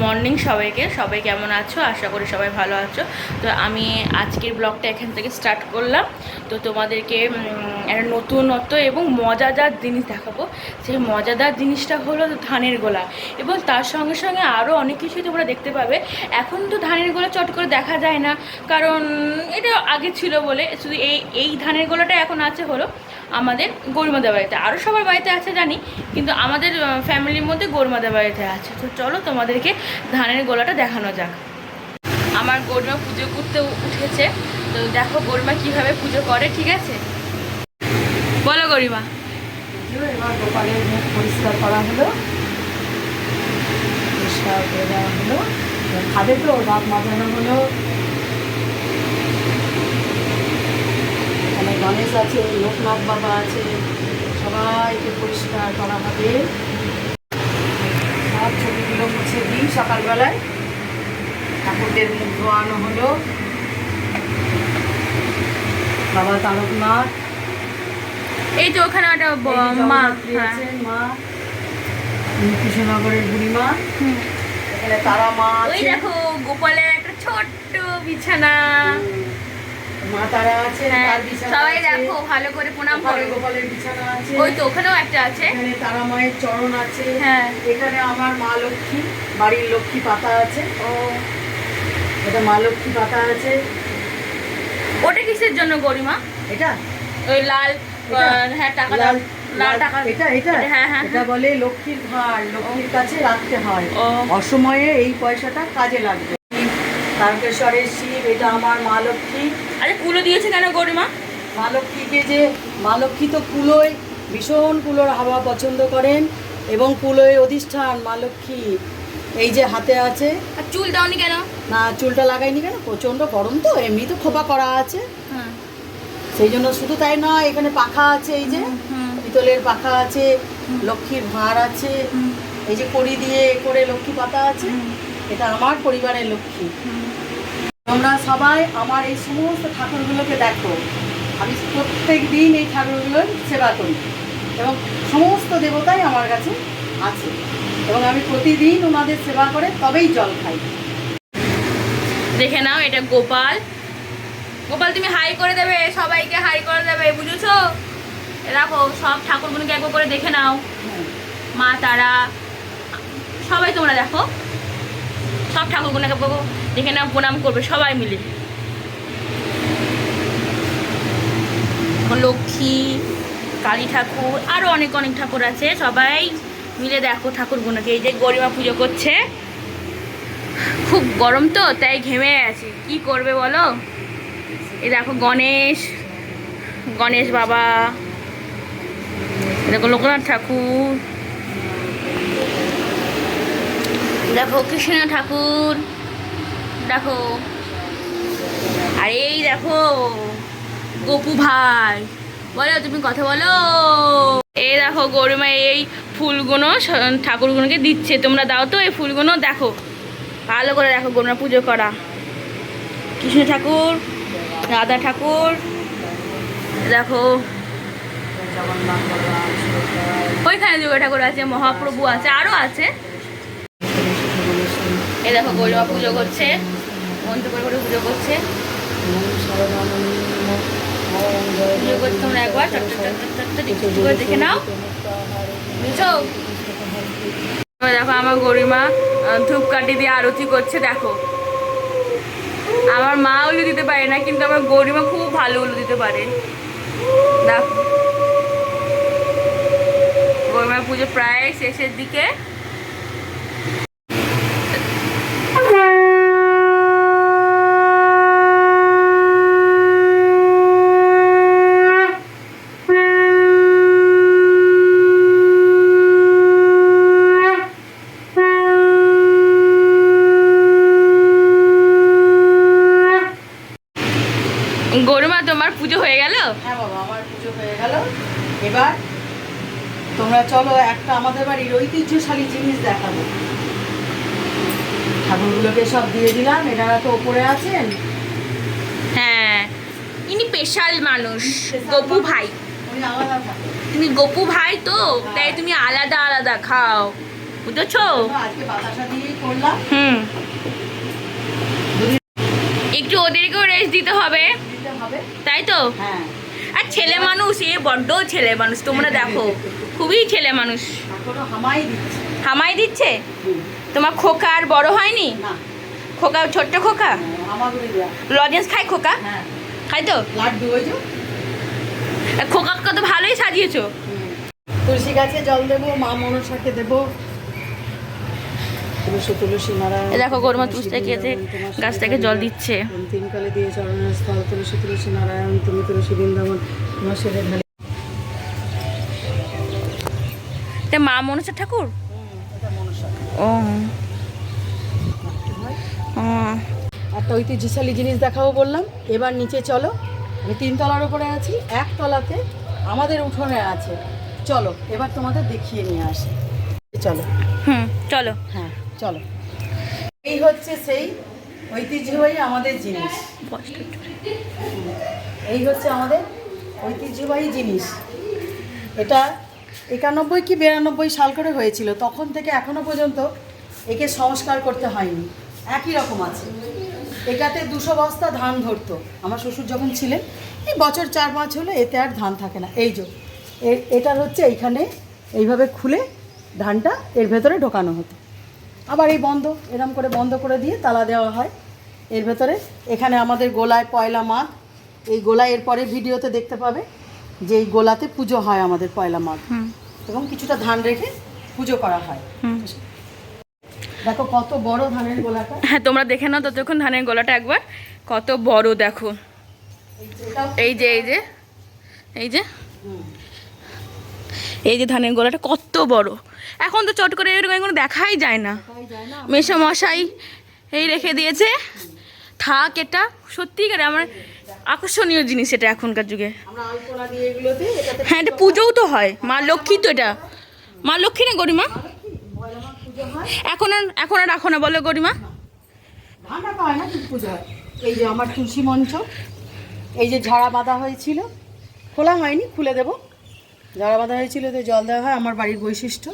Morning সবাইকে। সবাই কেমন আছো? আশা করি সবাই ভালো আছো। তো আমি আজকের ব্লগটা এখান থেকে স্টার্ট করলাম। তো তোমাদেরকে একটা নতুনত্ব এবং মজাদার জিনিস দেখাবো। সেই মজাদার জিনিসটা হলো ধানের গোলা। এবং তার সঙ্গে সঙ্গে আরও অনেক কিছুই তোমরা দেখতে পাবে। এখন তো ধানের গোলা চট করে দেখা যায় না। কারণ এটা আগে ছিল বলে শুধু এই এই ধানের গোলাটা এখন আছে হলো আমাদের গরিমাদের বাড়িতে। আরও সবার বাড়িতে আছে জানি, কিন্তু আমাদের ফ্যামিলির মধ্যে গরিমাদের বাড়িতে আছে। তো চলো তোমাদেরকে ধানের গোলাটা দেখানো যাক। আমার গরিমা পুজো করতে উঠেছে। তো দেখো গরিমা কীভাবে পুজো করে, ঠিক আছে? বলো গরিমা। পরিষ্কার করা হলো। পরিষ্কার করে দেওয়া হলো। খাবে তো মাজানো হলো। গণেশ আছে, লোকনাথ বাবা আছে। সবাইকে পরিষ্কার করা হবে। সকালবেলায়। ঠাকুরদের মুখ ধোয়ানো হলো। বাবা তারকনাথ। এই তো ওখানে একটা ব- মা হ্যাঁ। মা। কৃষ্ণনগরের বুড়িমা। এখানে তারা মা ওই দেখো গোপালের একটা ছোট্ট বিছানা। মা তারা আছে হ্যাঁ তার বিছানা সবাই দেখো ভালো করে প্রণাম করো। গোপালের বিছানা আছে। ওই তো ওখানেও একটা আছে। এখানে তারা মায়ের চরণ আছে। হ্যাঁ। এখানে আমার মা লক্ষ্মী বাড়ির লক্ষ্মী পাতা আছে। ও। এটা মা লক্ষ্মী পাতা আছে। ওটা কিসের জন্য গরিমা? এটা? ওই লাল হ্যাঁ টাকা লাল এটা এটা? হ্যাঁ এটা বলে লক্ষ্মীর ভার লক্ষ্মীর কাছে রাখতে হয়। অসময়ে এই পয়সাটা কাজে লাগবে। তারকেশ্বরের শিব এটা আমার মা লক্ষ্মী। আরে কুলো দিয়েছে কেন গরিমা মা? লক্ষ্মীকে যে মা লক্ষ্মী তো কুলোয় ভীষণ কুলোর হাওয়া পছন্দ করেন এবং কুলোয় অধিষ্ঠান মা লক্ষ্মী। এই যে হাতে আছে। আর চুল দাওনি কেন? না চুলটা লাগাইনি কেন? প্রচণ্ড গরম তো এমনি তো খোপা করা আছে। সেই জন্য শুধু তাই নয় এখানে পাখা আছে এই যে। পিতলের পাখা আছে লক্ষ্মীর ভাঁড় আছে। এই যে কড়ি দিয়ে করে লক্ষ্মী পাতা আছে এটা আমার পরিবারের লক্ষ্মী। তোমরা সবাই আমার এই সমস্ত ঠাকুরগুলোকে দেখো। আমি প্রত্যেক দিন এই ঠাকুরগুলোর সেবা করি এবং সমস্ত দেবতাই আমার কাছে আছে এবং আমি প্রতিদিন ওনাদের সেবা করে তবেই জল খাই। দেখে নাও এটা গোপাল। গোপাল তুমি হাই করে দেবে সবাইকে হাই করে দেবে বুঝেছ? দেখো সব ঠাকুরগুলোকে একবার করে দেখে নাও। হ্যাঁ। মা তারা সবাই তোমরা দেখো। সব ঠাকুরগুলোকে একবার দেখে নাও, প্রণাম করবে, সবাই মিলে। লক্ষ্মী, কালী ঠাকুর আরও অনেক অনেক ঠাকুর আছে, সবাই মিলে দেখো ঠাকুরগুলোকে এই যে গরিমা পুজো করছে। খুব গরম তো, তাই ঘেমে আছে। কি করবে বলো? এই দেখো গণেশ গণেশ বাবা দেখো লোকনাথ ঠাকুর। দেখো কৃষ্ণ ঠাকুর। দেখো। আর, এই দেখো, গপু ভাই। বলো, তুমি কথা বলো। এই দেখো, গরিমা এই ফুলগুলো ঠাকুরগুলোকে দিচ্ছে। তোমরা দাও তো এই ফুলগুলো দেখো। ভালো করে দেখো গরিমা পুজো করা। কৃষ্ণ ঠাকুর, রাধা ঠাকুর, দেখো। ওইখানে দুর্গা ঠাকুর আছে, মহাপ্রভু আছে আরও আছে। এই দেখো গরিমা পুজো করছে। মন্ত্র করে পুজো করছে। পুজো করতে তোমরা একবার। করে দেখে নাও। এবার দেখো আমার গরিমা ধূপকাঠি দিয়ে আরতি করছে, দেখো। আমার মা উলু দিতে পারে না, কিন্তু আমার গরিমা খুব ভালো উলু দিতে পারে। দেখো। গরিমার পুজো প্রায় শেষের দিকে গরিমা তোমার পুজো হয়ে গেল? হ্যাঁ বাবা আমার পুজো হয়ে গেল। এবার তোমরা চলো একটা আমাদের বাড়ির ঐতিহ্যশালী জিনিস দেখাবো। ঠাকুরগুলোকে সব দিয়ে দিলাম এনারা তো ওপরে আছেন। হ্যাঁ ইনি স্পেশাল মানুষ গপু ভাই। তুমি গপু ভাই তো তাই তুমি আলাদা আলাদা খাও। বুঝেছ? হুম। একটু ওদেরকেও রেস্ট দিতে হবে। হবে। তাই তো? হ্যাঁ। আর ছেলে মানুষ এ বড্ড ছেলে মানুষ তোমরা দেখো খুবই ছেলে মানুষ। হামাই দিচ্ছে। হামাই দিচ্ছে? তোমার খোকা আর বড় হয়নি? খোকা ছোট্ট খোকা? লজেন্স খায় খোকা? হ্যাঁ। খাই তো? খোকাকে তো ভালোই সাজিয়েছো। তুলসী গাছে জল দেবো মা মনসাকে দেবো তুলসী তুলসী নারায়ণ এ দেখো গরমা তোমার সাথে গাছটাকে জল দিচ্ছে। অন্তিম দিয়ে চরণের স্থল তুলসী তুলসী নারায়ণ তুমি তুলসী বৃন্দাবন তোমার সেরে ঢালে। এটা মা মনসা ঠাকুর? মনসা ও। একটা ঐতিহ্যশালী জিনিস দেখাবো বললাম। এবার নিচে চলো। আমি তিনতলার উপরে আছি এক তলাতে আমাদের উঠোনে আছে। চলো এবার তোমাদের দেখিয়ে নিয়ে আসি। চলো। হুম চলো। হ্যাঁ। চলো। এই হচ্ছে সেই ঐতিহ্যবাহী আমাদের জিনিস। এই হচ্ছে আমাদের ঐতিহ্যবাহী জিনিস। এটা একানব্বই কি বিরানব্বই সাল করে হয়েছিল, তখন থেকে এখনও পর্যন্ত একে সংস্কার করতে হয়নি। একই রকম আছে। এটাতে দুশো বস্তা ধান ধরতো। আমার শ্বশুর যখন ছিলেন, এই বছর চার পাঁচ হলে এতে আর ধান থাকে না। এই যে, এ- এটার হচ্ছে এইখানে এইভাবে খুলে ধানটা এর ভেতরে ঢোকানো হতো। আবার এই বন্ধ এরম করে বন্ধ করে দিয়ে তালা দেওয়া হয়। এর ভেতরে এখানে আমাদের গোলায় পয়লা মাঘ। এই গোলায় এরপরে ভিডিওতে দেখতে পাবে যে এই গোলাতে পুজো হয় আমাদের পয়লা মাঘ। এবং কিছুটা ধান রেখে পুজো করা হয়। দেখো কত বড় ধানের গোলাটা। হ্যাঁ তোমরা দেখে নাও ততক্ষণ ধানের গলাটা একবার। কত বড় দেখো। এই যে এই যে এই যে এই যে ধানের গোলাটা কত বড়। এখন তো চট করে এরকম কোনো দেখাই যায় না। মশাই এই রেখে দিয়েছে। থাক এটা সত্যিকারে আমার আকর্ষণীয় জিনিস এটা এখনকার যুগে। হ্যাঁ এটা পুজোও তো হয়। মা লক্ষ্মী তো এটা। মা লক্ষ্মী না গরিমা? এখন আর এখন আর রাখো না বলো গরিমা। এই যে আমার তুলসী মঞ্চ এই যে ঝাড়া বাঁধা হয়েছিল। খোলা হয়নি খুলে দেব। ঝাড়া বাঁধা হয়েছিল তো জল দেওয়া হয় আমার বাড়ির বৈশিষ্ট্য।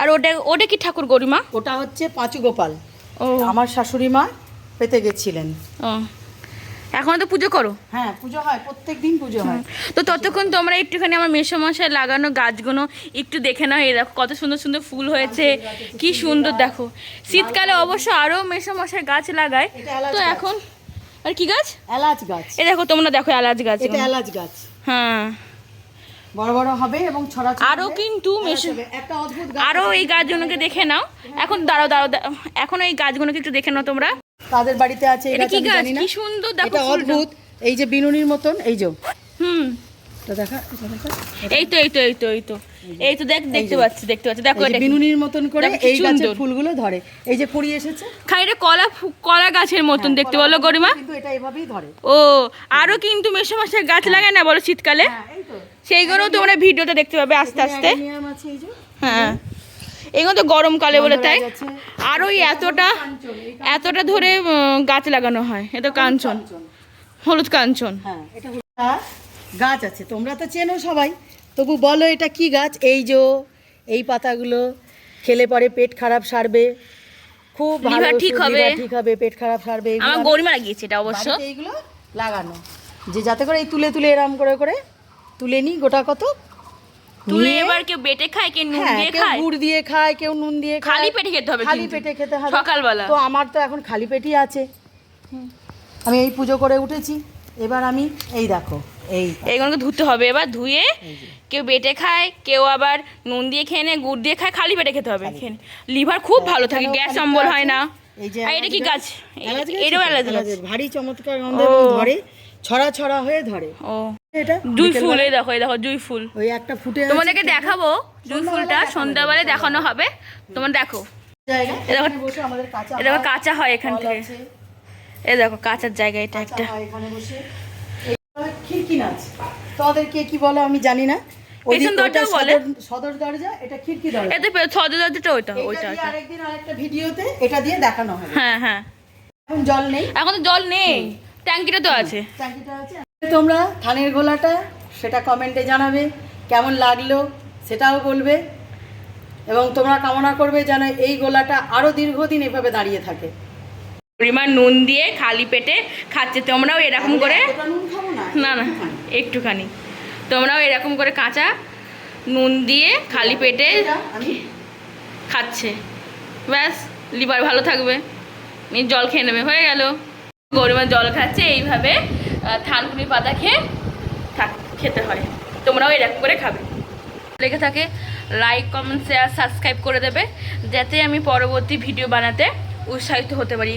আর ওটা ওটা কি ঠাকুর গরিমা ওটা হচ্ছে পাঁচু গোপাল। ও। আমার শাশুড়ি মা পেতে গেছিলেন। ও। এখন তো পুজো করো? হ্যাঁ পুজো হয় প্রত্যেক দিন পুজো হয়। তো ততক্ষণ তোমরা একটুখানি আমার মেসমশাই লাগানো গাছগুলো একটু দেখে নাও এই দেখো কত সুন্দর সুন্দর ফুল হয়েছে কি সুন্দর দেখো। শীতকালে অবশ্য আরও মেসমশাই গাছ লাগায়। তো এখন আর কি গাছ? এলাচ গাছ। এই দেখো তোমরা দেখো এলাচ গাছ এটা এলাচ গাছ। হ্যাঁ। বড় বড় হবে এবং ছড়া আরও কিন্তু একটা অদ্ভুত আরও এই গাছগুলোকে দেখে নাও। এখন দাঁড়াও দাঁড়াও দাঁড়াও। এখন এই গাছগুলোকে একটু দেখে নাও তোমরা। তাদের বাড়িতে আছে এটা কি গাছ? কি সুন্দর দেখো অদ্ভুত। এই যে বিনুনির মতন এই যে। হুম। দেখা এই তো এই তো এই তো এই তো। এই তো দেখ দেখতে পাচ্ছি দেখতে পাচ্ছি। দেখো এটা বিনুনির মতন করে এই গাছের ফুলগুলো ধরে। এই যে কুড়ি এসেছে। খাইরে কলা কলা গাছের মতন হ্যাঁ, দেখতে বলো গরিমা। কিন্তু এটা এভাবেই ধরে। ও আরও কিন্তু মেশো মাসের গাছ লাগায় না বলো শীতকালে? হ্যাঁ এই তো। সেইগুলো তোমরা ভিডিওতে দেখতে পাবে আস্তে আস্তে। হ্যাঁ। এগুলো তো গরমকালে বলে তাই? আর ওই এতটা এতটা ধরে গাছ লাগানো হয়। এটা কাঞ্চন। কাঞ্চন। হলুদ কাঞ্চন। হ্যাঁ গাছ আছে তোমরা তো চেনো সবাই। তবু বলো এটা কি গাছ? এই যে এই পাতাগুলো। খেলে পরে পেট খারাপ সারবে। খুব ভালো ঠিক হবে। ঠিক হবে পেট খারাপ সারবে। আমার আমি গরিমা লাগিয়েছে এটা অবশ্য। এইগুলো লাগানো। যে যাতে করে এই তুলে তুলে এরম করে করে তুলে নিই গোটা কত? তুলে এবার কেউ বেটে খায় কেউ নুন হ্যাঁ দিয়ে খায়? গুড় দিয়ে খায় কেউ নুন দিয়ে খায়। খালি পেটে খেতে হবে খালি পেটে খেতে হবে। সকালবেলা। তো আমার তো এখন খালি পেটই আছে। আমি এই পুজো করে উঠেছি। এবার আমি এই দেখো এই। এইগুলোকে ধুতে হবে। এবার ধুয়ে কেউ বেটে খায় কেউ আবার নুন দিয়ে খেয়ে নেয় গুড় দিয়ে খায় খালি পেটে খেতে হবে খেয়ে লিভার খুব ভালো থাকে গ্যাস অম্বল হয় না। এই যে এটা কি গাছ? এটাও এলাচের ভারী চমৎকার গন্ধ ধরে ছড়া ছড়া হয়ে ধরে। ও। এটা জুই ফুল এই দেখো এই দেখো জুই ফুল। ওই একটা ফুটে তোমাদেরকে দেখাবো জুই ফুলটা দেখানো সন্ধ্যাবেলায় দেখানো হবে। তোমরা দেখো। এ আমাদের কাঁচা হয়, এখান থেকে। এই দেখো কাঁচার জায়গা এটা একটা। খিড়কি নাচ তোমাদেরকে কি বলো আমি জানি না। পেছন দরজাও বলে। সদর- সদর দরজা এটা খিড়কি দরজা। এতে সদরটা ওইটা ওইটা ওইটা। আরেকদিন আরেকটা ভিডিওতে এটা দিয়ে দেখানো হবে। হ্যাঁ হ্যাঁ। এখন জল নেই। এখন তো জল নেই। ট্যাঙ্কিটা তো আছে। ট্যাঙ্কিটা আছে। তোমরা ধানের গোলাটা সেটা কমেন্টে জানাবে কেমন লাগল সেটাও বলবে। এবং তোমরা কামনা করবে যেন এই গোলাটা আরও দীর্ঘদিন এভাবে দাঁড়িয়ে থাকে। পরিমাণ নুন দিয়ে খালি পেটে খাচ্ছে। তোমরাও এরকম করে না না। একটুখানি। তোমরাও এরকম করে কাঁচা নুন দিয়ে খালি পেটে খাচ্ছে। ব্যাস লিভার ভালো থাকবে। জল খেয়ে নেবে হয়ে গেল। গরিমা জল খাচ্ছে, এইভাবে থানকুনি পাতা খেয়ে খেতে হয়। তোমরাও এরকম করে খাবে। লেগে থাকে লাইক কমেন্ট শেয়ার সাবস্ক্রাইব করে দেবে, যাতে আমি পরবর্তী ভিডিও বানাতে উৎসাহিত হতে পারি।